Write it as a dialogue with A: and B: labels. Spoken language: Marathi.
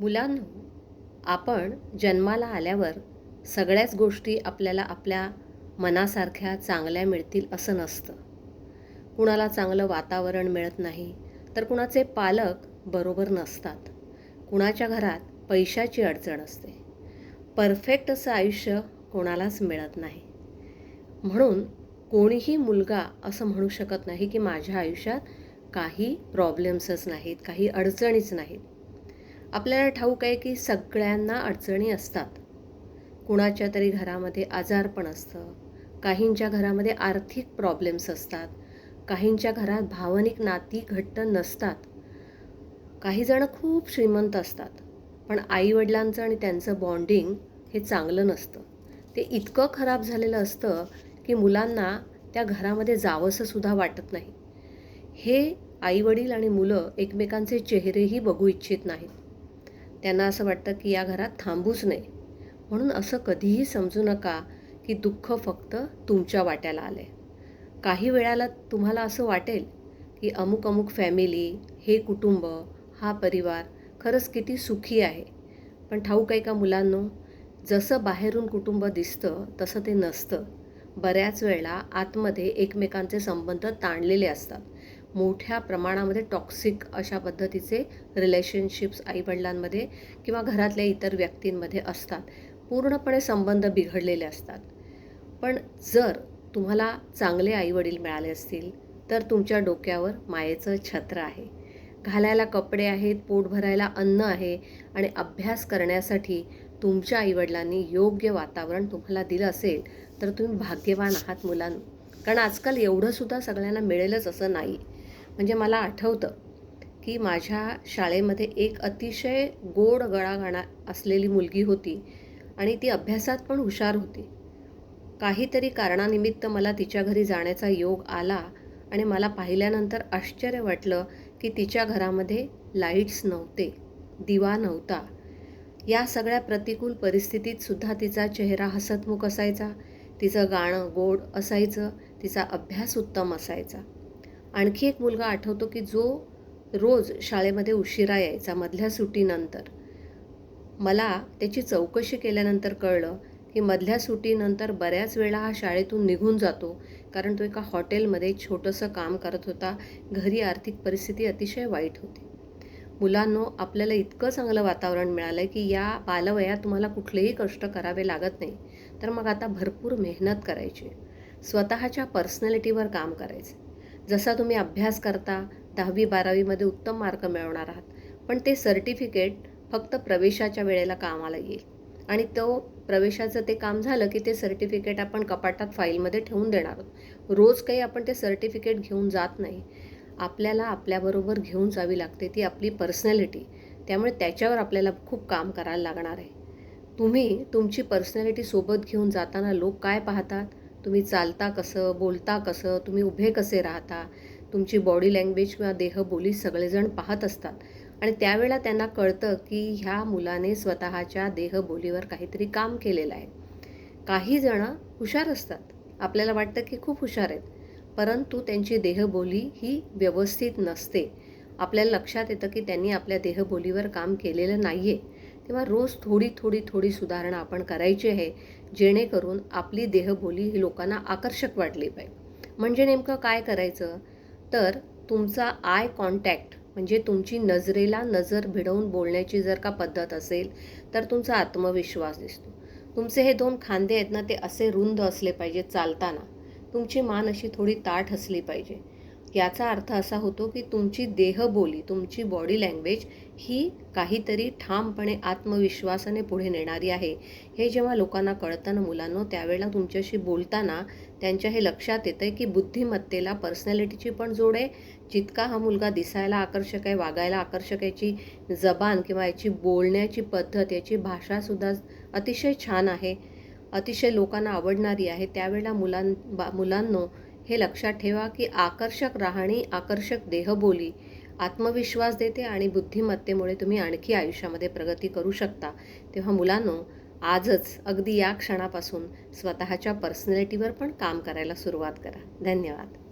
A: मुलांनो आपण जन्माला आल्यावर सगळ्याच गोष्टी आपल्याला आपल्या मनासारख्या चांगल्या मिळतील असं नसतं. कुणाला चांगलं वातावरण मिळत नाही तर कुणाचे पालक बरोबर नसतात. कुणाच्या घरात पैशाची अडचण असते. परफेक्ट असं आयुष्य कोणालाच मिळत नाही. म्हणून कोणीही मुलगा असं म्हणू शकत नाही की माझ्या आयुष्यात काही प्रॉब्लेम्सच नाहीत काही अडचणीच नाहीत. आपल्याला ठाऊक आहे की सगळ्यांना अडचणी असतात. कुणाच्या तरी घरामध्ये आजारपण असतं. काहींच्या घरामध्ये आर्थिक प्रॉब्लेम्स असतात. काहींच्या घरात भावनिक नाती घट्ट नसतात. काहीजणं खूप श्रीमंत असतात. पण आईवडिलांचं आणि त्यांचं बॉन्डिंग हे चांगलं नसतं. ते इतकं खराब झालेलं असतं की मुलांना त्या घरामध्ये जावंसंसुद्धा वाटत नाही. हे आईवडील आणि मुलं एकमेकांचे चेहरेही बघू इच्छित नाहीत. त्यांना असं वाटतं की या घरात थांबूच नये. म्हणून असं कधीही समजू नका की दुःख फक्त तुमच्या वाट्याला आलं आहे काही वेळाला तुम्हाला असं वाटेल की अमुक अमुक फॅमिली हे कुटुंब हा परिवार खरंच किती सुखी आहे. पण ठाऊक आहे का मुलांनो? जसं बाहेरून कुटुंब दिसतं तसं ते नसतं. बऱ्याच वेळेला आतमध्ये एकमेकांचे संबंध ताणलेले असतात. मोठ्या प्रमाणामध्ये टॉक्सिक अशा पद्धतीचे रिलेशनशिप्स आईवडिलांमध्ये किंवा घरातल्या इतर व्यक्तींमध्ये असतात. पूर्णपणे संबंध बिघडलेले असतात. पण जर तुम्हाला चांगले आईवडील मिळाले असतील तर तुमच्या डोक्यावर मायेचं छत्र आहे. घालायला कपडे आहेत पोट भरायला अन्न आहे आणि अभ्यास करण्यासाठी तुमच्या आईवडिलांनी योग्य वातावरण तुम्हाला दिलं असेल तर तुम्ही भाग्यवान आहात मुलांना कारण आजकाल एवढंसुद्धा सगळ्यांना मिळेलच असं नाही. म्हणजे मला आठवतं की माझ्या शाळेमध्ये एक अतिशय गोड गळा गाणा असलेली मुलगी होती आणि ती अभ्यासात पण हुशार होती. काहीतरी कारणानिमित्त मला तिच्या घरी जाण्याचा योग आला आणि मला पाहिल्यानंतर आश्चर्य वाटलं की तिच्या घरामध्ये लाईट्स नव्हते दिवा नव्हता. या सगळ्या प्रतिकूल परिस्थितीत सुद्धा तिचा चेहरा हसतमुख असायचा तिचं गाणं गोड असायचं तिचा अभ्यास उत्तम असायचा. आणखी एक मुलगा आठवतो की जो रोज शाळेमध्ये उशिरा यायचा मधल्या सुटीनंतर. मला त्याची चौकशी केल्यानंतर कळलं की मधल्या सुटीनंतर बऱ्याच वेळा हा शाळेतून निघून जातो कारण तो एका हॉटेलमध्ये छोटंसं काम करत होता. घरी आर्थिक परिस्थिती अतिशय वाईट होती. मुलांनो आपल्याला इतकं चांगलं वातावरण मिळालं आहे की या बालवयात तुम्हाला कुठलेही कष्ट करावे लागत नाही. तर मग आता भरपूर मेहनत करायची. स्वतःच्या पर्सनॅलिटीवर काम करायचं. जसा तुम्ही अभ्यास करता दहावी बारावीमध्ये उत्तम मार्क मिळवणार आहात. पण ते सर्टिफिकेट फक्त प्रवेशाच्या वेळेला कामाला येईल. आणि तो प्रवेशाचं ते काम झालं की ते सर्टिफिकेट आपण कपाटात फाईलमध्ये ठेवून देणार आहोत. रोज काही आपण ते सर्टिफिकेट घेऊन जात नाही. आपल्याला आपल्याबरोबर घेऊन जावी लागते ती आपली पर्सनॅलिटी. त्यामुळे त्याच्यावर आपल्याला खूप काम करायला लागणार आहे. तुम्ही तुमची पर्सनॅलिटी सोबत घेऊन जाताना लोक काय पाहतात? तुम्ही चालता कसं बोलता कसं तुम्ही उभे कसे राहता तुमची बॉडी लँग्वेज किंवा देहबोली सगळेजण पाहत असतात. आणि त्यावेळेला त्यांना कळतं की ह्या मुलाने स्वतःच्या देहबोलीवर काहीतरी काम केलेलं आहे. काही जणं हुशार असतात. आपल्याला वाटतं की खूप हुशार आहेत. परंतु त्यांची देहबोली ही व्यवस्थित नसते. आपल्याला लक्षात येतं की त्यांनी आपल्या देहबोलीवर काम केलेलं नाही आहे तेव्हा रोज थोडी थोडी थोडी सुधारणा आपण करायची आहे जेणेकरून आपली देहबोली ही लोकांना आकर्षक वाटली पाहिजे. म्हणजे नेमकं काय करायचं? तर तुमचा आय कॉन्टॅक्ट म्हणजे तुमची नजरेला नजर भिडवून बोलण्याची जर का पद्धत असेल तर तुमचा आत्मविश्वास दिसतो. तुमचे हे दोन खांदे आहेत ना ते असे रुंद असले पाहिजे चालताना. तुमची मान अशी थोडी ताठ असली पाहिजे. याचा अर्थ असा होतो की तुमची देहबोली तुमची बॉडी लँग्वेज ही काहीतरी ठामपणे आत्मविश्वासाने पुढे नेणारी आहे. हे जेव्हा लोकांना कळतं ना मुलांनो त्यावेळेला तुमच्याशी बोलताना त्यांच्या हे लक्षात येतं आहे की बुद्धिमत्तेला पर्सनॅलिटीची पण जोड आहे. जितका हा मुलगा दिसायला आकर्षक आहे वागायला आकर्षक याची जबान किंवा याची बोलण्याची पद्धत याची भाषासुद्धा अतिशय छान आहे अतिशय लोकांना आवडणारी आहे. त्यावेळेला मुलां बा मुलांनो हे लक्षात ठेवा की आकर्षक राहणी आकर्षक देहबोली आत्मविश्वास देते आणि बुद्धिमत्तेमुळे तुम्ही आणखी आयुष्यामध्ये प्रगती करू शकता. तेव्हा मुलांनो आजच अगदी या क्षणापासून स्वतःच्या पर्सनॅलिटीवर पण काम करायला सुरुवात करा. धन्यवाद.